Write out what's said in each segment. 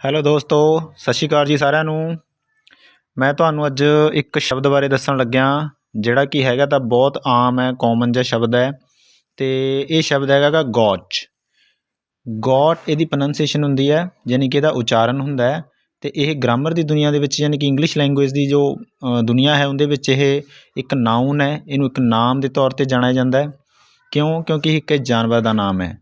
Hello ਦੋਸਤੋ, ਸਤਿ ਸ਼੍ਰੀ ਅਕਾਲ ਜੀ ਸਾਰਿਆਂ ਨੂੰ। ਮੈਂ ਤੁਹਾਨੂੰ ਅੱਜ ਇੱਕ ਸ਼ਬਦ ਬਾਰੇ ਦੱਸਣ ਲੱਗਿਆ, ਜਿਹੜਾ ਕਿ ਹੈਗਾ ਤਾਂ ਬਹੁਤ ਆਮ ਹੈ ਕਾਮਨ ਜਿਹਾ ਸ਼ਬਦ ਹੈ ਅਤੇ ਇਹ ਸ਼ਬਦ ਹੈਗਾ ਗਾ ਗੋਚ ਗੋਟ ਇਹਦੀ ਪ੍ਰੋਨਾਂਸੀਏਸ਼ਨ ਹੁੰਦੀ ਹੈ, ਯਾਨੀ ਕਿ ਇਹਦਾ ਉਚਾਰਨ ਹੁੰਦਾ ਹੈ ਅਤੇ ਇਹ ਗ੍ਰਾਮਰ ਦੀ ਦੁਨੀਆ ਦੇ ਵਿੱਚ, ਯਾਨੀ ਕਿ ਇੰਗਲਿਸ਼ ਲੈਂਗੁਏਜ ਦੀ ਜੋ ਦੁਨੀਆ ਹੈ, ਉਹਦੇ ਵਿੱਚ ਇਹ ਇੱਕ ਨਾਊਨ ਹੈ, ਇਹਨੂੰ ਇੱਕ ਨਾਮ ਦੇ ਤੌਰ 'ਤੇ ਜਾਣਿਆ ਜਾਂਦਾ ਹੈ। ਕਿਉਂ? ਕਿਉਂਕਿ ਇਹ ਇੱਕ ਜਾਨਵਰ ਦਾ ਨਾਮ ਹੈ।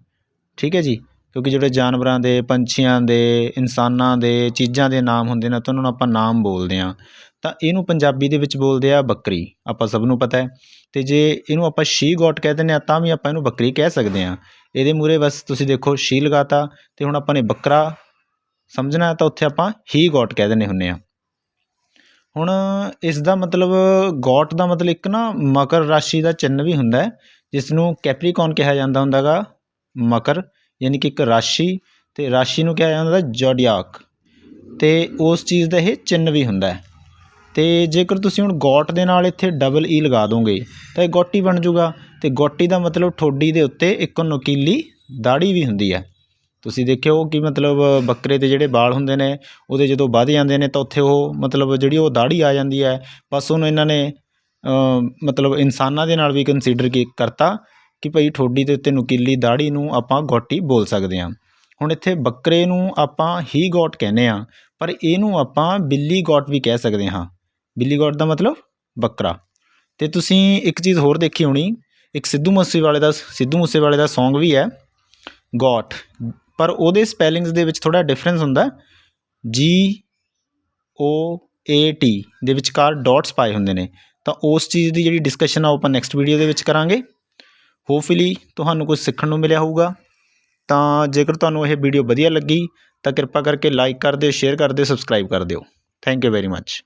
ਠੀਕ ਹੈ ਜੀ? ਕਿਉਂਕਿ ਜਿਹੜੇ ਜਾਨਵਰਾਂ ਦੇ, ਪੰਛੀਆਂ ਦੇ, ਇਨਸਾਨਾਂ ਦੇ ਚੀਜ਼ਾਂ ਦੇ ਨਾਮ ਹੁੰਦੇ ਨੇ ਤਾਂ ਉਹਨਾਂ ਨੂੰ ਆਪਾਂ ਨਾਮ ਬੋਲਦੇ ਹਾਂ। ਤਾਂ ਇਹਨੂੰ ਪੰਜਾਬੀ ਦੇ ਵਿੱਚ ਬੋਲਦੇ ਆ ਬੱਕਰੀ। ਆਪਾਂ ਸਭ ਨੂੰ ਪਤਾ ਹੈ। ਅਤੇ ਜੇ ਇਹਨੂੰ ਆਪਾਂ ਸ਼ੀ ਗੋਟ ਕਹਿ ਦਿੰਦੇ ਹਾਂ, ਤਾਂ ਵੀ ਆਪਾਂ ਇਹਨੂੰ ਬੱਕਰੀ ਕਹਿ ਸਕਦੇ ਹਾਂ। ਇਹਦੇ ਮੂਹਰੇ ਬਸ ਤੁਸੀਂ ਦੇਖੋ ਸ਼ੀ ਲਗਾਤਾ ਅਤੇ ਹੁਣ ਆਪਾਂ ਨੇ ਬੱਕਰਾ ਸਮਝਣਾ ਤਾਂ ਉੱਥੇ ਆਪਾਂ ਹੀ ਗੋਟ ਕਹਿ ਦਿੰਦੇ ਹੁੰਦੇ ਹਾਂ। ਹੁਣ ਇਸ ਦਾ ਮਤਲਬ ਗੋਟ ਦਾ ਮਤਲਬ ਇੱਕ ਨਾ ਮਕਰ ਰਾਸ਼ੀ ਦਾ ਚਿੰਨ੍ਹ ਵੀ ਹੁੰਦਾ ਹੈ ਜਿਸ ਨੂੰ ਕੈਪਰੀਕੌਨ ਕਿਹਾ ਜਾਂਦਾ ਹੁੰਦਾ ਗਾ ਮਕਰ। ਯਾਨੀ ਕਿ ਇੱਕ ਰਾਸ਼ੀ ਅਤੇ ਰਾਸ਼ੀ ਨੂੰ ਕਿਹਾ ਜਾਂਦਾ ਜੋਡੀਆਕ ਅਤੇ ਉਸ ਚੀਜ਼ ਦਾ ਇਹ ਚਿੰਨ੍ਹ ਵੀ ਹੁੰਦਾ ਹੈ। ਅਤੇ ਜੇਕਰ ਤੁਸੀਂ ਹੁਣ ਗੋਟ ਦੇ ਨਾਲ ਇੱਥੇ ਡਬਲ ਈ e ਲਗਾ ਦੋਗੇ, ਤਾਂ ਇਹ ਗੋਟੀ ਬਣ ਜੂਗਾ ਅਤੇ ਗੋਟੀ ਦਾ ਮਤਲਬ ਠੋਡੀ ਦੇ ਉੱਤੇ ਇੱਕ ਨੁਕੀਲੀ ਦਾੜੀ ਵੀ ਹੁੰਦੀ ਹੈ। ਤੁਸੀਂ ਦੇਖਿਓ ਕਿ ਮਤਲਬ ਬੱਕਰੇ ਦੇ ਜਿਹੜੇ ਵਾਲ ਹੁੰਦੇ ਨੇ, ਉਹਦੇ ਜਦੋਂ ਵੱਧ ਜਾਂਦੇ ਨੇ, ਤਾਂ ਉੱਥੇ ਉਹ ਮਤਲਬ ਜਿਹੜੀ ਉਹ ਦਾੜੀ ਆ ਜਾਂਦੀ ਹੈ। ਬਸ ਉਹਨੂੰ ਇਹਨਾਂ ਨੇ ਮਤਲਬ ਇਨਸਾਨਾਂ ਦੇ ਨਾਲ ਵੀ ਕੰਸੀਡਰ ਕੀ ਕਰਤਾ। ਕਿ ਭਾਈ ਠੋਡੀ ਦੇ ਉੱਤੇ ਨੁਕੀਲੀ ਦਾੜੀ ਨੂੰ ਆਪਾਂ ਗੋਟੀ ਬੋਲ ਸਕਦੇ ਹਾਂ। ਹੁਣ ਇੱਥੇ ਬੱਕਰੇ ਨੂੰ ਆਪਾਂ ਹੀ ਗੋਟ ਕਹਿੰਦੇ ਹਾਂ, ਪਰ ਇਹਨੂੰ ਆਪਾਂ ਬਿੱਲੀ ਗੋਟ ਵੀ ਕਹਿ ਸਕਦੇ ਹਾਂ। ਬਿੱਲੀ ਗੋਟ ਦਾ ਮਤਲਬ ਬੱਕਰਾ। ਅਤੇ ਤੁਸੀਂ ਇੱਕ ਚੀਜ਼ ਹੋਰ ਦੇਖੀ ਹੋਣੀ, ਇੱਕ ਸਿੱਧੂ ਮੂਸੇਵਾਲੇ ਦਾ, ਸਿੱਧੂ ਮੂਸੇਵਾਲੇ ਦਾ Song ਵੀ ਹੈ, ਗੋਟ। ਪਰ ਉਹਦੇ ਸਪੈਲਿੰਗਸ ਦੇ ਵਿੱਚ ਥੋੜ੍ਹਾ ਡਿਫਰੈਂਸ ਹੁੰਦਾ ਜੀ ਓ ਏ ਟੀ ਦੇ ਵਿਚਕਾਰ ਡਾਟਸ ਪਾਏ ਹੁੰਦੇ ਨੇ। ਤਾਂ ਉਸ ਚੀਜ਼ ਦੀ ਜਿਹੜੀ ਡਿਸਕਸ਼ਨ ਆ ਉਹ ਆਪਾਂ ਨੈਕਸਟ ਵੀਡੀਓ ਦੇ ਵਿੱਚ ਕਰਾਂਗੇ। ਹੋਪਫੁਲੀ ਤੁਹਾਨੂੰ ਕੁਝ ਸਿੱਖਣ ਨੂੰ ਮਿਲਿਆ ਹੋਊਗਾ। ਤਾਂ ਜੇਕਰ ਤੁਹਾਨੂੰ ਇਹ ਵੀਡੀਓ ਵਧੀਆ ਲੱਗੀ, ਤਾਂ ਕਿਰਪਾ ਕਰਕੇ ਲਾਈਕ ਕਰ ਦਿਓ ਸ਼ੇਅਰ ਕਰ ਦਿਓ ਸਬਸਕ੍ਰਾਈਬ ਕਰ ਦਿਓ। Thank you very much